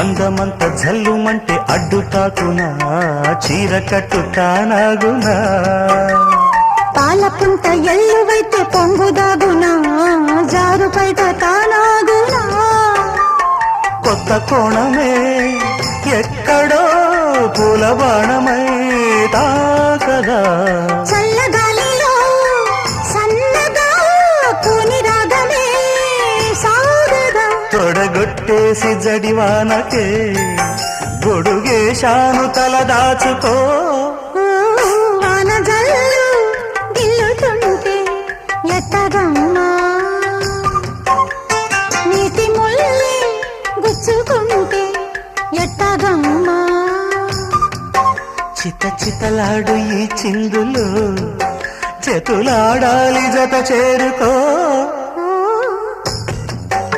అందమంత జల్లుమంటే అడ్డు తాకునా చీర కట్టు తానాగునా పాలపుంట ఎల్లువైతే పొంగుదాగునా జారు బయట తానాగునా? కొత్త కోణమే ఎక్కడో పూల బాణమై తాకదా? తొడగొట్టేసి జడివానకే గొడుగేశాను తల దాచుకో. చిత చితలాడు ఈ చిందులు చేతులాడాలి జత చేరుకో.